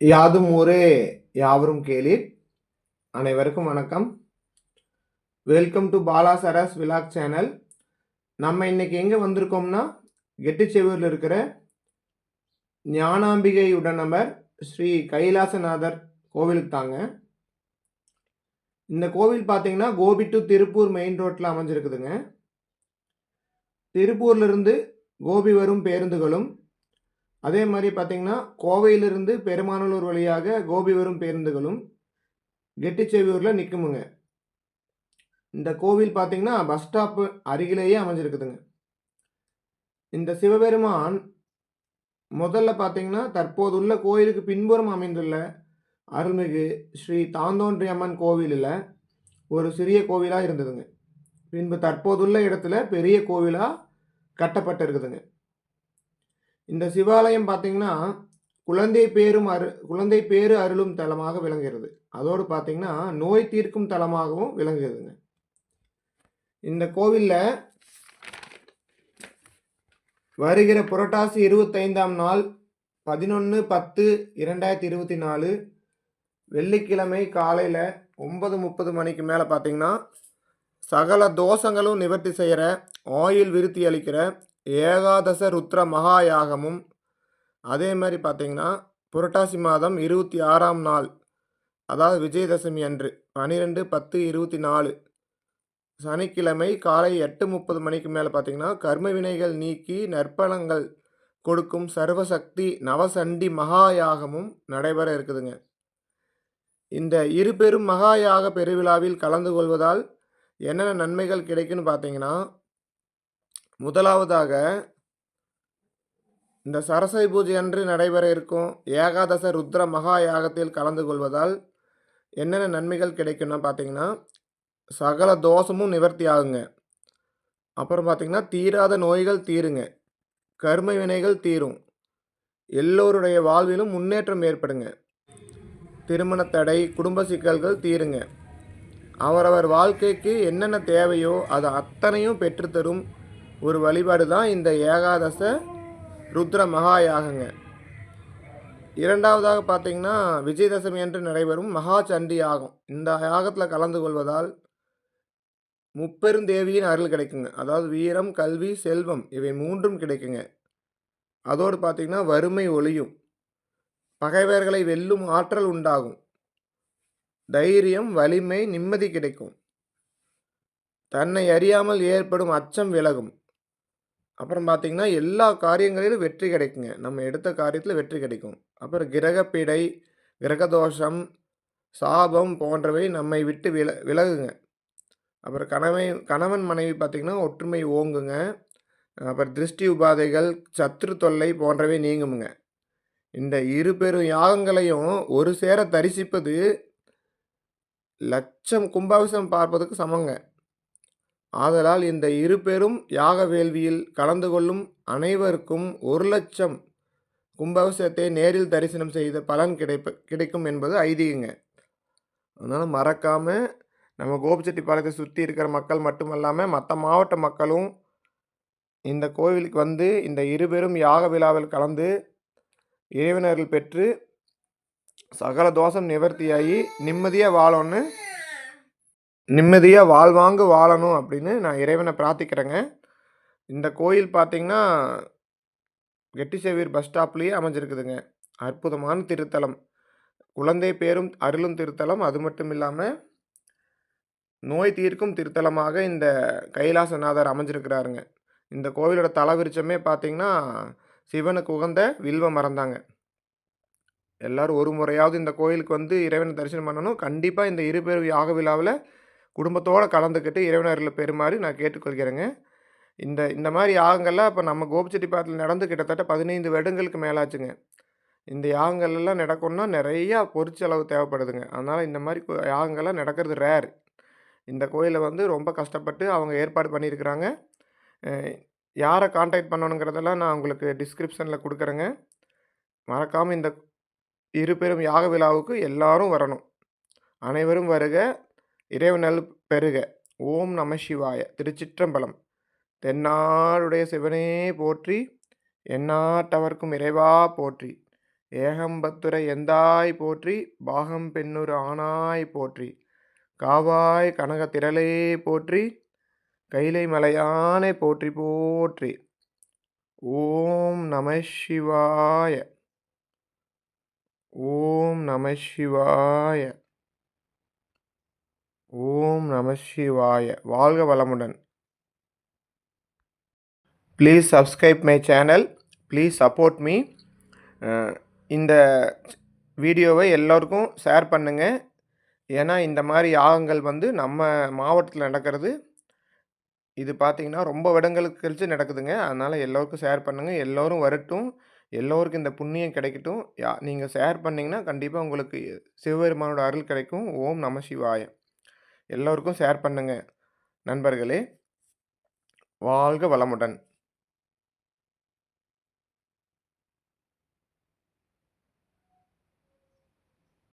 யாதும் ஊரே யாவரும் கேளீர். அனைவருக்கும் வணக்கம். Welcome to Bala Saras vlog channel நம்ம இன்னைக்கு எங்கே வந்திருக்கோம்னா கெட்டிச்செவூரில் இருக்கிற ஞானாம்பிகை உடனமர் ஸ்ரீ கைலாசநாதர் கோவிலுக்கு தாங்க. இந்த கோவில் பார்த்தீங்கன்னா கோபி டு திருப்பூர் மெயின் ரோட்டில் அமைஞ்சிருக்குதுங்க. திருப்பூர்லேருந்து கோபி வரும் பேருந்துகளும் அதே மாதிரி பார்த்தீங்கன்னா கோவையிலிருந்து பெருமானலூர் வழியாக கோபி வரும் பேருந்துகளும் கெட்டிச்செவியூரில் நிற்குமுங்க இந்த கோவில் பார்த்தீங்கன்னா பஸ் ஸ்டாப்பு அருகிலேயே அமைஞ்சிருக்குதுங்க. இந்த சிவபெருமான் முதல்ல பார்த்தீங்கன்னா தற்போதுள்ள கோயிலுக்கு பின்புறம் அமைந்துள்ள அருள்மிகு ஸ்ரீ தாந்தோன்றி அம்மன் கோவிலில் ஒரு சிறிய கோவிலாக இருந்ததுங்க. பின்பு தற்போதுள்ள இடத்துல பெரிய கோவிலாக கட்டப்பட்டிருக்குதுங்க. இந்த சிவாலயம் பார்த்தீங்கன்னா குழந்தை பேரும் அரு குழந்தை பேரு அருளும் தலமாக விளங்குகிறது. அதோடு பார்த்தீங்கன்னா நோய் தீர்க்கும் தலமாகவும் விளங்குகிறதுங்க இந்த கோவிலில் வருகிற புரட்டாசி இருபத்தைந்தாம் நாள் பதினொன்று பத்து இரண்டாயிரத்தி இருபத்தி நாலு வெள்ளிக்கிழமை காலையில் ஒன்பது முப்பது மணிக்கு மேலே பார்த்தீங்கன்னா சகல தோஷங்களும் நிவர்த்தி செய்கிற ஆயில் விருத்தி அளிக்கிற ஏகாதச ருத்ர மகா யாகமும் அதே மாதிரி பார்த்தீங்கன்னா புரட்டாசி மாதம் இருபத்தி ஆறாம் நாள் அதாவது விஜயதசமி அன்று பன்னிரெண்டு பத்து இருபத்தி நாலு சனிக்கிழமை காலை எட்டு முப்பது மணிக்கு மேலே பார்த்தீங்கன்னா கர்ம வினைகள் நீக்கி நற்பலங்கள் கொடுக்கும் சர்வசக்தி நவசண்டி மகா யாகமும் நடைபெற இருக்குதுங்க. இந்த இரு பெரும் மகாயாக பெருவிழாவில் கலந்து கொள்வதால் என்னென்ன நன்மைகள் கிடைக்குன்னு பார்த்தீங்கன்னா முதலாவதாக இந்த சரஸ்வதி பூஜை அன்று நடைபெற இருக்கும் ஏகாதச ருத்ர மகா யாகத்தில் கலந்து கொள்வதால் என்னென்ன நன்மைகள் கிடைக்கும்னா பார்த்தீங்கன்னா சகல தோஷமும் நிவர்த்தி ஆகுங்க. அப்புறம் பார்த்திங்கன்னா தீராத நோய்கள் தீருங்க. கர்ம வினைகள் தீரும். எல்லோருடைய வாழ்விலும் முன்னேற்றம் ஏற்படுங்க. திருமண தடை குடும்ப சிக்கல்கள் தீருங்க. அவரவர் வாழ்க்கைக்கு என்னென்ன தேவையோ அது அத்தனையும் பெற்றுத்தரும் ஒரு வழிபாடு தான் இந்த ஏகாதச ருத்ர மகா யாகங்க இரண்டாவதாக பார்த்தீங்கன்னா விஜயதசமி அன்று நடைபெறும் மகா சண்டி யாகம் இந்த யாகத்தில் கலந்து கொள்வதால் முப்பெரும் தேவியின் அருள் கிடைக்குங்க. அதாவது வீரம் கல்வி செல்வம் இவை மூன்றும் கிடைக்குங்க. அதோடு பார்த்தீங்கன்னா வறுமை ஒளியும் பகைவர்களை வெல்லும் ஆற்றல் உண்டாகும். தைரியம் வலிமை நிம்மதி கிடைக்கும். தன்னை அறியாமல் ஏற்படும் அச்சம் விலகும். அப்புறம் பார்த்தீங்கன்னா எல்லா காரியங்களிலும் வெற்றி கிடைக்குங்க. நம்ம எடுத்த காரியத்தில் வெற்றி கிடைக்கும். அப்புறம் கிரகப்பிடை கிரகதோஷம் சாபம் போன்றவை நம்மை விட்டு வில விலகுங்க. அப்புறம் கணவன் கணவன் மனைவி பார்த்திங்கன்னா ஒற்றுமை ஓங்குங்க. அப்புறம் திருஷ்டி உபாதைகள் சத்ரு தொல்லை போன்றவை நீங்குமுங்க. இந்த இரு பெரும் யாகங்களையும் ஒரு சேர தரிசிப்பது லட்சம் கும்பாபிஷம் பார்ப்பதுக்கு சமங்க. ஆதலால் இந்த இரு பெரும் யாக வேள்வியில் கலந்து கொள்ளும் அனைவருக்கும் ஒரு லட்சம் கும்பாபிஷேகத்தை நேரில் தரிசனம் செய்த பலன் கிடைப்ப கிடைக்கும் என்பது ஐதீகங்க. அதனால் மறக்காமல் நம்ம கோபிச்செட்டிப்பாளையத்தை சுற்றி இருக்கிற மக்கள் மட்டுமல்லாமல் மற்ற மாவட்ட மக்களும் இந்த கோவிலுக்கு வந்து இந்த இருபெரும் யாக விழாவில் கலந்து இறைவினர்கள் பெற்று சகல தோஷம் நிவர்த்தியாகி நிம்மதியாக வாழணும்னு நிம்மதியாக வாழ்வாங்கு வாழணும் அப்படின்னு நான் இறைவனை பிரார்த்திக்கிறேங்க. இந்த கோயில் பார்த்திங்கன்னா கெட்டிசேவியர் பஸ் ஸ்டாப்லேயே அமைஞ்சிருக்குதுங்க. அற்புதமான திருத்தலம். குழந்தை பேரும் அருளும் திருத்தலம். அது மட்டும் இல்லாமல் நோய் தீர்க்கும் திருத்தலமாக இந்த கைலாசநாதர் அமைஞ்சிருக்கிறாருங்க. இந்த கோவிலோட தலவிருச்சமே பார்த்திங்கன்னா சிவனுக்கு உகந்த வில்வ மறந்தாங்க எல்லோரும் ஒரு முறையாவது இந்த கோயிலுக்கு வந்து இறைவனை தரிசனம் பண்ணணும். கண்டிப்பாக இந்த இருபெரும் யாக விழாவில் குடும்பத்தோடு கலந்துக்கிட்டு இறைவனரில் பெறுமாறு நான் கேட்டுக்கொள்கிறேங்க. இந்த இந்த மாதிரி யாகங்கள்லாம் இப்போ நம்ம கோபிச்செட்டிப்பாட்டில் நடந்து கிட்டத்தட்ட பதினைந்து வருடங்களுக்கு மேலாச்சுங்க. இந்த யாகங்கள்லாம் நடக்கணும்னா நிறையா பொருட்செலவு தேவைப்படுதுங்க. அதனால் இந்த மாதிரி யாகங்கள்லாம் நடக்கிறது ரேர் இந்த கோயிலை வந்து ரொம்ப கஷ்டப்பட்டு அவங்க ஏற்பாடு பண்ணியிருக்கிறாங்க. யாரை காண்டாக்ட் பண்ணணுங்கிறதெல்லாம் நான் உங்களுக்கு டிஸ்கிரிப்ஷனில் கொடுக்குறேங்க. மறக்காமல் இந்த இரு பெரும் யாக விழாவுக்கு எல்லாரும் வரணும். அனைவரும் வருக. இறைவனல் பெருக. ஓம் நம சிவாய. திருச்சிற்றம்பலம். தென்னாளுடைய சிவனே போற்றி எந்நாட்டவர்க்கும் இறைவா போற்றி. ஏகம்பத்துரை எந்தாய் போற்றி பாகம் பெண்ணுரு ஆனாய் போற்றி. காவாய் கனக திரளே போற்றி கைலை மலையானை போற்றி போற்றி. ஓம் நம சிவாய. ஓம் நம சிவாய. ஓம் நம சிவாய. வாழ்க வளமுடன். Please subscribe my channel please support me இந்த வீடியோவை எல்லோருக்கும் ஷேர் பண்ணுங்கள் ஏன்னா இந்த மாதிரி யாகங்கள் வந்து நம்ம மாவட்டத்தில் நடக்கிறது. இது பார்த்தீங்கன்னா ரொம்ப விடங்களுக்கு கழித்து நடக்குதுங்க. அதனால் எல்லோருக்கும் ஷேர் பண்ணுங்கள் எல்லோரும் வரட்டும். எல்லோருக்கும் இந்த புண்ணியம் கிடைக்கட்டும். யா நீங்கள் ஷேர் பண்ணிங்கன்னா கண்டிப்பாக உங்களுக்கு சிவபெருமானோட அருள் கிடைக்கும். ஓம் நம சிவாயம் எல்லோருக்கும் ஷேர் பண்ணுங்கள் நண்பர்களே வாழ்க வளமுடன்.